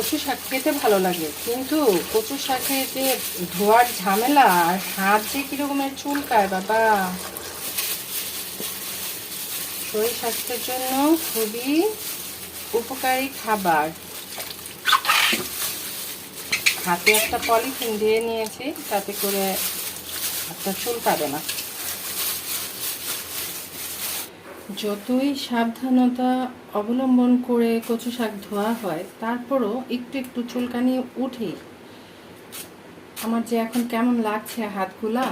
কচু শাক খেতে ভালো লাগে। কিন্তু কচু শাকে যে ধোয়ার ঝামেলা আর হাত যে কিরকমের চুলকায় বাবা। শরীর স্বাস্থ্যের জন্য খুবই উপকারী খাবার। হাতে একটা পলিথিন দিয়ে নিয়েছি, তাতে করে হাতটা চুলকাবে না। যতই সাবধানতা অবলম্বন করে কচু শাক ধোয়া হয়, তারপরও একটু একটু চুলকানি উঠে আমার যে এখন কেমন লাগছে হাতগুলা।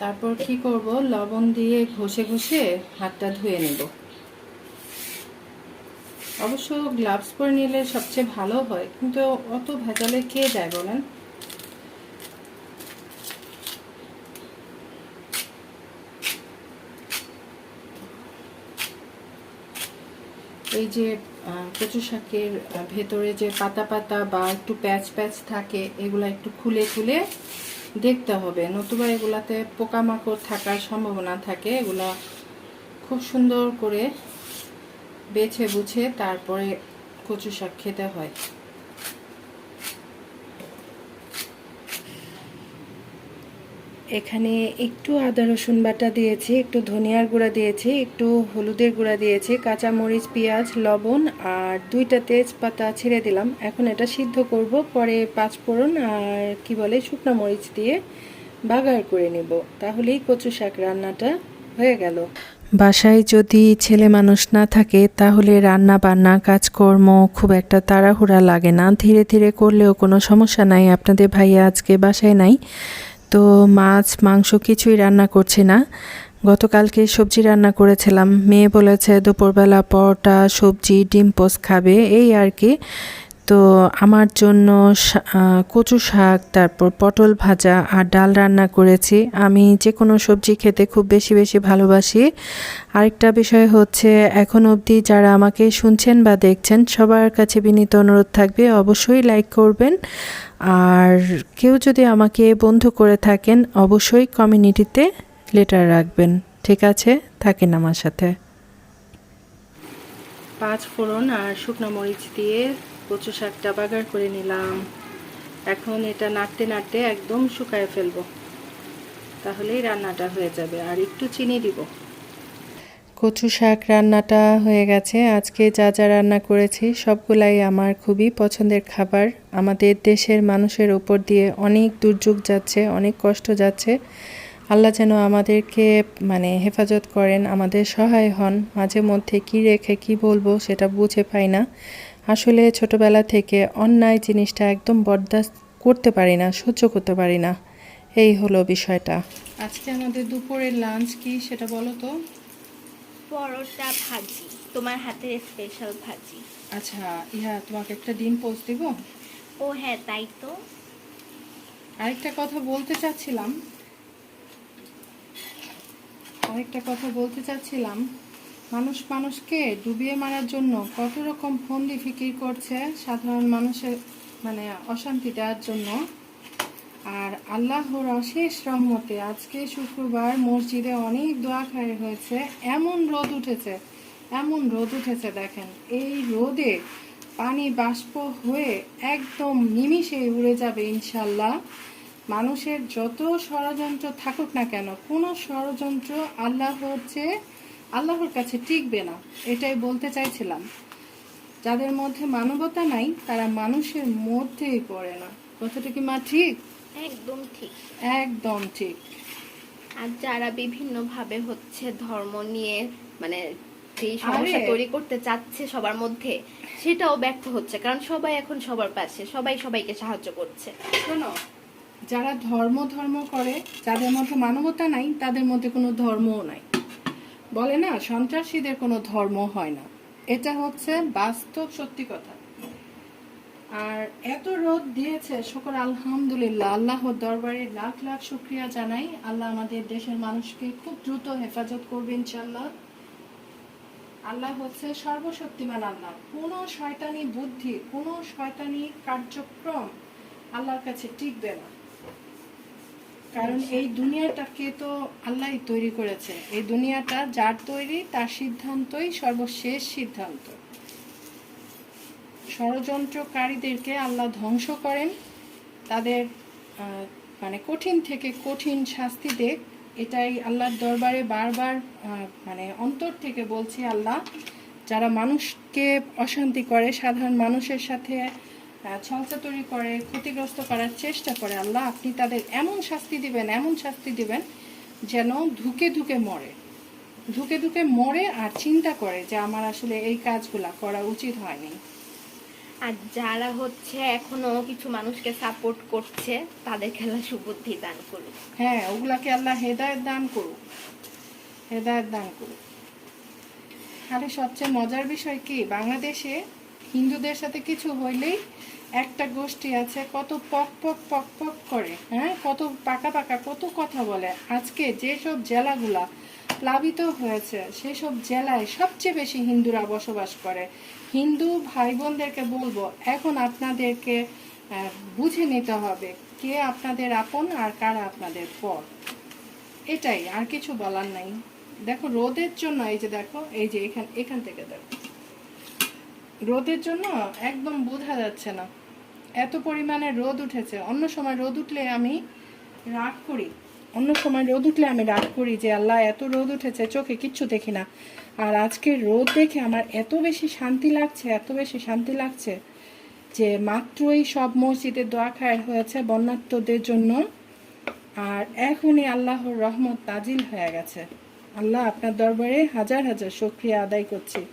তারপর কি করব? লবণ দিয়ে ঘষে ঘষে হাতটা ধুয়ে নেব। অবশ্য গ্লাভস পরে নিলে সবচেয়ে ভালো হয়, কিন্তু অত ভেজালে কে যায় বলেন? এই যে কচু শাকের ভেতরে যে পাতা পাতা বা একটু প্যাচ প্যাচ থাকে, এগুলো একটু খুলে খুলে দেখতে হবে। নতুবা এগুলাতে পোকামাকড় থাকার সম্ভাবনা থাকে। এগুলা খুব সুন্দর করে বেছে বুছে তারপরে কচু শাক খেতে হয়। এখানে একটু আদা, রসুন বাটা দিয়েছি, একটু ধনিয়ার গুঁড়া দিয়েছি, একটু হলুদের গুঁড়া দিয়েছি কাঁচা মরিচ পেঁয়াজ, লবণ আর দুইটা তেজপাতা ছেড়ে দিলাম। এখন এটা সিদ্ধ করব, পরে পাঁচ ফোড়ন আর কি বলে শুকনো মরিচ দিয়ে বাগার করে নেব। তাহলেই কচু শাক রান্নাটা হয়ে গেল। বাসায় যদি ছেলে মানুষ না থাকে, তাহলে রান্না, বান্না, কাজকর্ম খুব একটা তাড়াহুড়া লাগে না। ধীরে ধীরে করলেও কোনো সমস্যা নাই। আপনাদের ভাইয়া আজকে বাসায় নাই। তো মাছ, মাংস কিছুই রান্না করছি না। গতকালকে সবজি রান্না করেছিলাম। মেয়ে বলেছে, দুপুরবেলা পরোটা, সবজি, ডিম পোস্ট খাবে। এই আর কি। তো আমার জন্য কচু শাক, তারপর পটল ভাজা আর ডাল রান্না করেছি। আমি যে কোনো সবজি খেতে খুব বেশি বেশি ভালোবাসি। আরেকটা বিষয় হচ্ছে, এখন অবধি যারা আমাকে শুনছেন বা দেখছেন, সবার কাছে বিনীত অনুরোধ থাকবে, অবশ্যই লাইক করবেন। আর কেউ যদি আমাকে বন্ধু করে থাকেন, অবশ্যই কমিউনিটিতে লেটার রাখবেন। ঠিক আছে? থাকেন আমার সাথে। পাঁচ ফোড়ন আর শুকনো মরিচ দিয়ে কচু শাকটা বাগার করে নিলাম। এখন এটা নাড়তে নাড়তে একদম শুকায় ফেলব। তাহলেই রান্নাটা হয়ে যাবে। আর একটু চিনি দিব। কচু শাক রান্নাটা হয়ে গেছে। আজকে যা যা রান্না করেছি, সবগুলাই আমার খুবই পছন্দের খাবার। আমাদের দেশের মানুষের ওপর দিয়ে অনেক দুর্যোগ যাচ্ছে, অনেক কষ্ট যাচ্ছে। আল্লাহ যেন আমাদেরকে মানে হেফাজত করেন, আমাদের সহায় হন। মাঝে মধ্যে কি রেখে কি বলব সেটা বুঝে পাই না। আসলে ছোটবেলা থেকে অন্যায় জিনিসটা একদম বরদাস্ত করতে পারি না সহ্য করতে পারি না। এই হলো বিষয়টা। আজকে আমাদের দুপুরের লাঞ্চ কি সেটা বলো তো? পরোটা ভাজি তোমার হাতের স্পেশাল ভাজি। আচ্ছা ইহা তোমাকে একটা দিন পোস্ট দিব? ও হ্যাঁ তাই তো। আরেকটা কথা বলতে চাচ্ছিলাম। আরেকটা কথা বলতে চাচ্ছিলাম। মানুষ মানুষকে ডুবিয়ে মারার জন্য কত রকম ফন্দি ফিকির করছে সাধারণ মানুষের মানে অশান্তি দেওয়ার জন্য। আর আল্লাহর অশেষ রহমতে আজকে শুক্রবার মসজিদে অনেক দোয়া খায় হয়েছে। এমন রোদ উঠেছে, এমন রোদ উঠেছে দেখেন। এই রোদে পানি বাষ্প হয়ে একদম নিমিষে উড়ে যাবে ইনশাল্লাহ মানুষের যত ষড়যন্ত্র থাকুক না কেন, কোনো ষড়যন্ত্র আল্লাহর চেয়ে আল্লাহর কাছে টিকবে না এটাই বলতে চাইছিলাম। যাদের মধ্যে মানবতা নাই তারা মানুষের মধ্যেই পড়ে না। কথাটা কি মা ঠিক? একদম ঠিক। একদম ঠিক। আর যারা বিভিন্ন ভাবে হচ্ছে ধর্ম নিয়ে মানে সেই সমস্যা তৈরি করতে চাচ্ছে সবার মধ্যে সেটাও ব্যর্থ হচ্ছে। কারণ সবাই এখন সবার পাশে সবাই সবাইকে সাহায্য করছে। শোনো যারা ধর্ম ধর্ম করে যাদের মধ্যে মানবতা নাই তাদের মধ্যে কোনো ধর্মও নাই। বলে না, সন্ত্রাসীদের কোনো ধর্ম হয় না। এটা হচ্ছে বাস্তব সত্যি কথা। আর এত রোদ দিয়েছে, শুকর আলহামদুলিল্লাহ। আল্লাহর দরবারে লাখ লাখ শুক্রিয়া জানাই। আল্লাহ আমাদের দেশের মানুষকে খুব দ্রুত হেফাজত করবে ইনশাল্লাহ আল্লাহ হচ্ছে সর্বশক্তিমান আল্লাহ। কোনো শয়তানি বুদ্ধি, কোনো শয়তানি কার্যক্রম আল্লাহর কাছে টিকবে না। কারণ এই দুনিয়াটাকে তো আল্লাহই তৈরি করেছে। এই দুনিয়াটা যার তৈরি, তার সিদ্ধান্তই সর্বশেষ সিদ্ধান্ত। ষড়যন্ত্রকারীদেরকে আল্লাহ ধ্বংস করেন। তাদের মানে কঠিন থেকে কঠিন শাস্তি দেখ। এটাই আল্লাহর দরবারে বারবার মানে অন্তর থেকে বলছি আল্লাহ, যারা মানুষকে অশান্তি করে, সাধারণ মানুষের সাথে আহ, ছলচাতুরি করে ক্ষতিগ্রস্ত করার চেষ্টা করে আল্লাহ আপনি তাদের এমন শাস্তি দিবেন এমন শাস্তি দিবেন যেন ধুকে ধুকে মরে। ধুকে ধুকে মরে আর চিন্তা করে যে আমার আসলে এই কাজগুলা করা উচিত হয়নি। আর যারা হচ্ছে এখনও কিছু মানুষকে সাপোর্ট করছে তাদের খেলা সুবুদ্ধি দান করুক। হ্যাঁ ওগুলাকে আল্লাহ হেদায়ত দান করুক। হেদায়ত দান করুক। আরে সবচেয়ে মজার বিষয় কি? বাংলাদেশে হিন্দুদের সাথে কিছু হইলেই একটা গোষ্ঠী আছে, কত পক পক পক পক করে হ্যাঁ? কত পাকা পাকা, কত কথা বলে। আজকে যেসব জেলাগুলা প্লাবিত হয়েছে, সেসব জেলায় সবচেয়ে বেশি হিন্দুরা বসবাস করে। হিন্দু ভাই বোনদেরকে বলব, এখন আপনাদেরকে বুঝে নিতে হবে কে আপনাদের আপন আর কারা আপনাদের পর। এটাই, আর কিছু বলার নাই। দেখো, রোদের জন্য, এই যে দেখো, এই যে এখান এখান থেকে দেখো। রোদের জন্য একদম বোঝা যাচ্ছে না। এত পরিমাণে রোদ উঠেছে। অন্য সময় রোদ উঠলে আমি রাগ করি। অন্য সময় রোদ উঠলে আমি রাগ করি যে, আল্লাহ, এত রোদ উঠেছে, চোখে কিচ্ছু দেখি না। আর আজকে রোদ দেখে আমার এত বেশি শান্তি লাগছে, এত বেশি শান্তি লাগছে যে, মাত্রই সব মসজিদে দোয়া খায়ের হয়েছে বন্যাত্মদের জন্য। আর এখনই আল্লাহর রহমত তাজিল হয়ে গেছে। আল্লাহ আপনার দরবারে হাজার হাজার শুক্রিয়া আদায় করছি।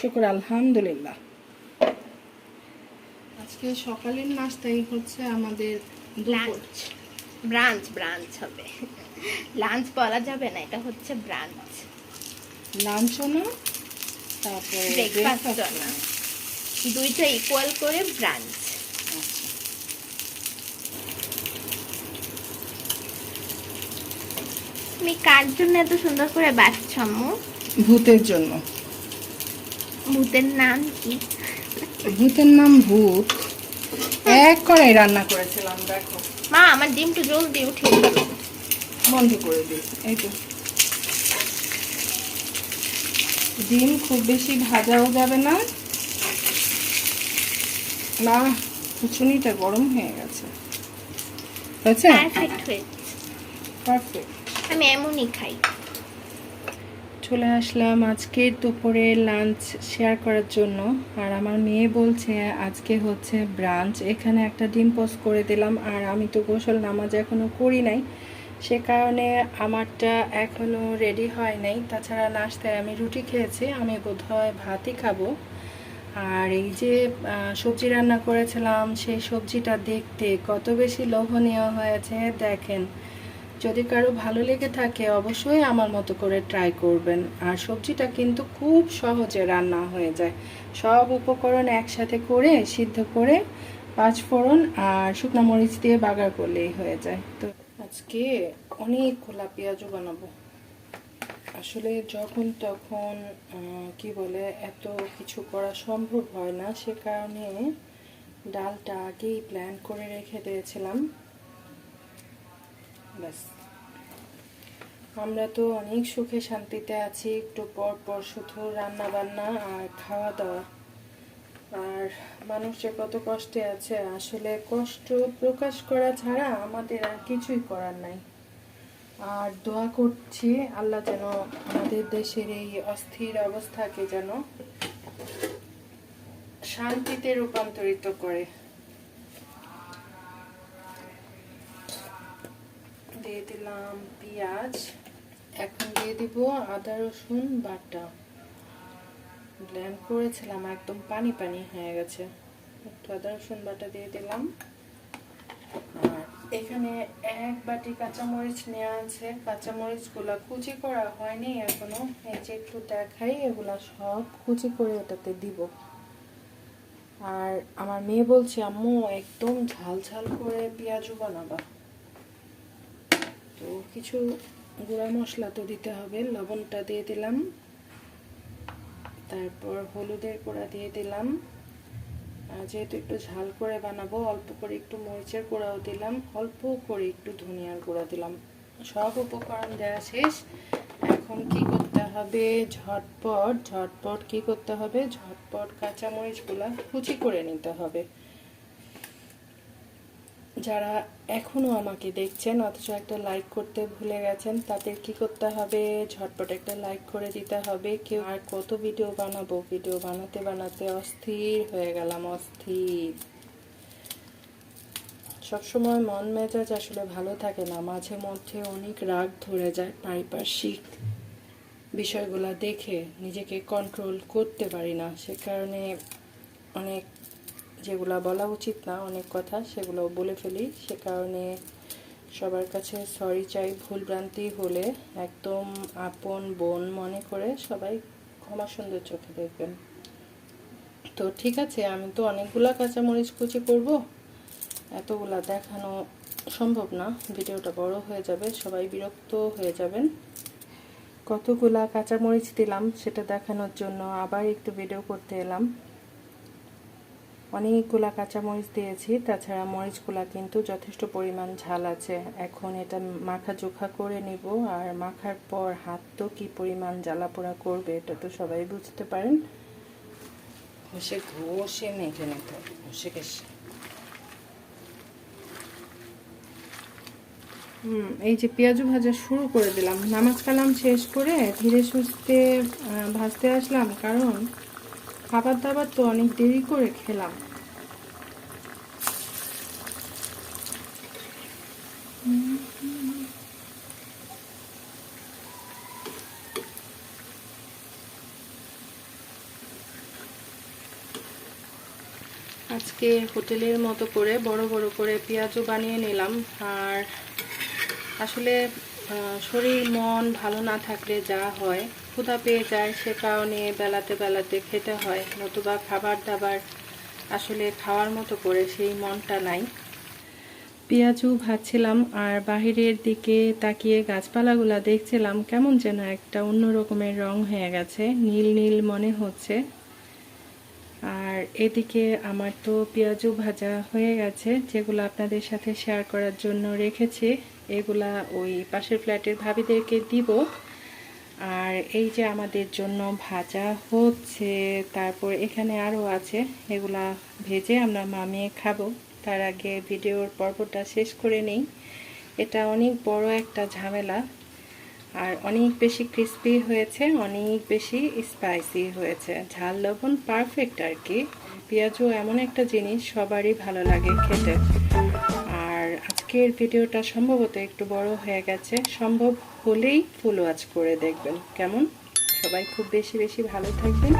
শুক্র আলহামদুলিল্লাহ। আজকে সকালের নাস্তাই হচ্ছে আমাদের দুপুর। ব্রাঞ্চ ব্রাঞ্চ হবে। লাঞ্চ বলা যাবে না এটা হচ্ছে ব্রাঞ্চ লাঞ্চও না তারপরে ব্রেকফাস্ট না। দুইটা ইকুয়াল করে ব্রাঞ্চ তুমি কার জন্য এত সুন্দর করে বাঁচছ আম্মু? ভূতের জন্য। ভূতের নাম কি? ভূতের নাম ভূত। এক কড়াই রান্না করেছিলাম দেখো। মা আমার ডিমটা জলদি দিল বন্ধ করে দিই এই তো। ডিম খুব বেশি ভাজাও যাবে না। না কুচুনিটা গরম হয়ে গেছে। হয়েছে? পারফেক্ট আমি এমনই খাই। চলে আসলাম আজকের দুপুরে লাঞ্চ শেয়ার করার জন্য। আর আমার মেয়ে বলছে, আজকে হচ্ছে ব্রাঞ্চ এখানে একটা ডিম পোস্ট করে দিলাম, আর আমি তো গোসল নামাজ এখনও করি নাই। সে কারণে আমারটা এখনও রেডি হয় নাই। তাছাড়া নাস্তায় আমি রুটি খেয়েছি, আমি বোধহয় ভাতই খাব। আর এই যে সবজি রান্না করেছিলাম, সেই সবজিটা দেখতে কত বেশি লোভনীয় হয়েছে, দেখেন। যদি কারও ভালো লেগে থাকে, অবশ্যই আমার মতো করে ট্রাই করবেন। আর সবজিটা কিন্তু খুব সহজে রান্না হয়ে যায়। সব উপকরণ একসাথে করে, সিদ্ধ করে পাঁচ ফোড়ন আর শুকনো মরিচ দিয়ে বাগার করলেই হয়ে যায়। তো আজকে অনেক খোলা পেঁয়াজও বানাবো। আসলে যখন তখন কি বলে, এত কিছু করা সম্ভব হয় না। সে কারণে ডালটা আগেই প্ল্যান করে রেখে দিয়েছিলাম। ব্যাস আমরা তো অনেক সুখে শান্তিতে আছি, একটু পর পর শুধু রান্না বান্না আর খাওয়া দাওয়া। আর মানুষ যে কত কষ্টে আছে, আসলে কষ্ট প্রকাশ করা ছাড়া আমাদের আর কিছুই করার নাই। আর দোয়া করছি আল্লাহ যেন আমাদের দেশের এই অস্থির অবস্থাকে যেন শান্তিতে রূপান্তরিত করে। দিয়ে দিলাম পেঁয়াজ। এখন দিয়ে দিব আদা, রসুন, বাটা। ব্লেন্ড করেছিলাম, একদম পানি পানি হয়ে গেছে। একটু আদা, রসুন, বাটা দিয়ে দিলাম। আর এখানে এক বাটি কাঁচামরিচ নেওয়া আছে। কাঁচামরিচগুলো কুচি করা হয়নি এখনও। এই যে একটু দেখাই, এগুলা সব কুচি করে ওটাতে দিব। আর আমার মেয়ে বলছে, আম্মু, একদম ঝাল ঝাল করে পেঁয়াজও বানাবা। তো কিছু গুঁড়া মশলা তো দিতে হবে, লবণটা দিয়ে দিলাম। তারপর হলুদের গুঁড়া দিয়ে দিলাম। আর যেহেতু একটু ঝাল করে বানাবো, অল্প করে একটু মরিচের গুঁড়াও দিলাম, অল্প করে একটু ধনিয়ার গুঁড়া দিলাম। সব উপকরণ দেওয়া শেষ। এখন কি করতে হবে? ঝটপট ঝটপট কি করতে হবে? ঝটপট কাঁচামরিচগুলা কুচি করে নিতে হবে। যারা এখনও আমাকে দেখছেন, অথচ একটা লাইক করতে ভুলে গেছেন, তাদের কি করতে হবে? ঝটপট একটা লাইক করে দিতে হবে। কেউ আর কত ভিডিও বানাবো? ভিডিও বানাতে বানাতে অস্থির হয়ে গেলাম, অস্থির। সবসময় মন মেজাজ আসলে ভালো থাকে না। মাঝে মধ্যে অনেক রাগ ধরে যায় পারিপার্শ্বিক বিষয়গুলো দেখে। নিজেকে কন্ট্রোল করতে পারি না। সে কারণে অনেক যেগুলো বলা উচিত না, অনেক কথা সেগুলো বলে ফেলি। সে কারণে সবার কাছে সরি চাই। ভুলভ্রান্তি হলে একদম আপন বোন মনে করে সবাই ক্ষমা সুন্দর চোখে দেখবেন। তো ঠিক আছে, আমি তো অনেকগুলা কাঁচামরিচ কুচি করব। এতগুলা দেখানো সম্ভব না। ভিডিওটা বড় হয়ে যাবে, সবাই বিরক্ত হয়ে যাবেন। কতগুলা কাঁচামরিচ দিলাম সেটা দেখানোর জন্য আবার একটু ভিডিও করতে এলাম। অনেকগুলা কাঁচামরিচ দিয়েছি, তাছাড়া মরিচগুলা কিন্তু যথেষ্ট পরিমাণ ঝাল আছে। এখন এটা মাখা জোখা করে নিব, আর মাখার পর হাত তো কি পরিমাণ জ্বালা পোড়া করবে এটা তো সবাই বুঝতে পারেন। ঘষে ঘষে মেখে নিতে হবে, ঘষে ঘষে। হুম, এই যে পেঁয়াজু ভাজা শুরু করে দিলাম। নামাজ কালাম শেষ করে ধীরে সুস্থে ভাজতে আসলাম, কারণ খাবার দাবার তো অনেক দেরি করে খেলাম। আজকে হোটেলের মতো করে বড় বড় করে পেঁয়াজও বানিয়ে নিলাম। আর আসলে শরীর, মন ভালো না থাকলে যা হয় ক্ষুধা পেয়ে যায় সে কারণে বেলাতে বেলাতে খেতে হয়। নতুবা খাবার দাবার আসলে খাওয়ার মতো করে সেই মনটা নাই। পেঁয়াজু ভাজছিলাম আর বাহিরের দিকে তাকিয়ে গাছপালাগুলা দেখছিলাম কেমন যেন একটা অন্য রকমের রং হয়ে গেছে, নীল নীল মনে হচ্ছে। আর এদিকে আমার তো পেঁয়াজু ভাজা হয়ে গেছে, যেগুলো আপনাদের সাথে শেয়ার করার জন্য রেখেছি। এগুলা ওই পাশের ফ্ল্যাটের ভাবিদেরকে দিব। আর এই যে আমাদের জন্য ভাজা হচ্ছে, তারপর এখানে আরও আছে, এগুলা ভেজে আমরা মামিয়ে খাব। তার আগে ভিডিওর পর্বটা শেষ করে নেই। এটা অনেক বড় একটা ঝামেলা, আর অনেক বেশি ক্রিস্পি হয়েছে, অনেক বেশি স্পাইসি হয়েছে। ঝাল লবণ পারফেক্ট আর কি। পেঁয়াজও এমন একটা জিনিস, সবারই ভালো লাগে খেতে। আজকের ভিডিওটা সম্ভবত একটু বড় হয়ে গেছে। সম্ভব হলেই ফুল ওয়াচ করে দেখবেন। কেমন? সবাই খুব বেশি বেশি ভালো থাকবেন